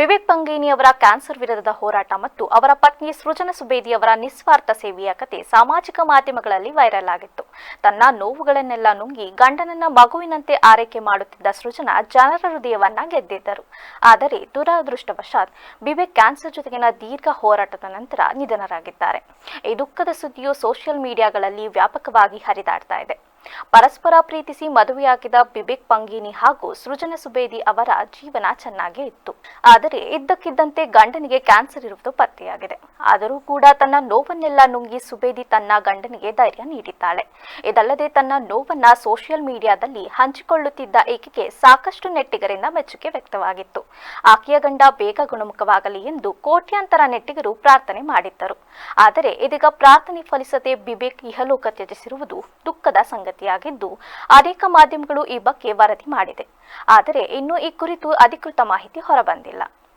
ವಿವೇಕ್ ಪಂಗೇನಿ ಅವರ ಕ್ಯಾನ್ಸರ್ ವಿರುದ್ಧದ ಹೋರಾಟ ಮತ್ತು ಅವರ ಪತ್ನಿ ಸೃಜನ ಸುಬೇದಿ ಅವರ ನಿಸ್ವಾರ್ಥ ಸೇವೆಯ ಕತೆ ಸಾಮಾಜಿಕ ಮಾಧ್ಯಮಗಳಲ್ಲಿ ವೈರಲ್ ಆಗಿತ್ತು. ತನ್ನ ನೋವುಗಳನ್ನೆಲ್ಲ ನುಂಗಿ ಗಂಡನನ್ನ ಮಗುವಿನಂತೆ ಆರೈಕೆ ಮಾಡುತ್ತಿದ್ದ ಸೃಜನ ಜನರ ಹೃದಯವನ್ನ ಗೆದ್ದಿದ್ದರು. ಆದರೆ ದುರಾದೃಷ್ಟವಶಾತ್ ವಿವೇಕ್ ಕ್ಯಾನ್ಸರ್ ಜೊತೆಗಿನ ದೀರ್ಘ ಹೋರಾಟದ ನಂತರ ನಿಧನರಾಗಿದ್ದಾರೆ. ಈ ದುಃಖದ ಸುದ್ದಿಯು ಸೋಷಿಯಲ್ ಮೀಡಿಯಾಗಳಲ್ಲಿ ವ್ಯಾಪಕವಾಗಿ ಹರಿದಾಡ್ತಾ ಇದೆ. ಪರಸ್ಪರ ಪ್ರೀತಿಸಿ ಮದುವೆಯಾಗಿದ್ದ ಬಿಬಿಕ್ ಪಂಗೀನಿ ಹಾಗೂ ಸೃಜನ ಸುಬೇದಿ ಅವರ ಜೀವನ ಚೆನ್ನಾಗೇ ಇತ್ತು. ಆದರೆ ಇದ್ದಕ್ಕಿದ್ದಂತೆ ಗಂಡನಿಗೆ ಕ್ಯಾನ್ಸರ್ ಇರುವುದು ಪತ್ತೆಯಾಗಿದೆ. ಆದರೂ ಕೂಡ ತನ್ನ ನೋವನ್ನೆಲ್ಲ ನುಂಗಿ ಸುಬೇದಿ ತನ್ನ ಗಂಡನಿಗೆ ಧೈರ್ಯ ನೀಡಿದ್ದಾಳೆ. ಇದಲ್ಲದೆ ತನ್ನ ನೋವನ್ನ ಸೋಷಿಯಲ್ ಮೀಡಿಯಾದಲ್ಲಿ ಹಂಚಿಕೊಳ್ಳುತ್ತಿದ್ದ ಈಕೆಗೆ ಸಾಕಷ್ಟು ನೆಟ್ಟಿಗರಿಂದ ಮೆಚ್ಚುಗೆ ವ್ಯಕ್ತವಾಗಿತ್ತು. ಆಕೆಯ ಗಂಡ ಬೇಗ ಗುಣಮುಖವಾಗಲಿ ಎಂದು ಕೋಟ್ಯಾಂತರ ನೆಟ್ಟಿಗರು ಪ್ರಾರ್ಥನೆ ಮಾಡಿದ್ದರು. ಆದರೆ ಇದೀಗ ಪ್ರಾರ್ಥನೆ ಫಲಿಸದೆ ಬಿಬೇಕ್ ಇಹಲೋಕ ತ್ಯಜಿಸಿರುವುದು ದುಃಖದ ಸಂಗತಿಯಾಗಿದ್ದು ಅನೇಕ ಮಾಧ್ಯಮಗಳು ಈ ಬಗ್ಗೆ ವರದಿ ಮಾಡಿದೆ. ಆದರೆ ಇನ್ನೂ ಈ ಕುರಿತು ಅಧಿಕೃತ ಮಾಹಿತಿ ಹೊರಬಂದಿಲ್ಲ.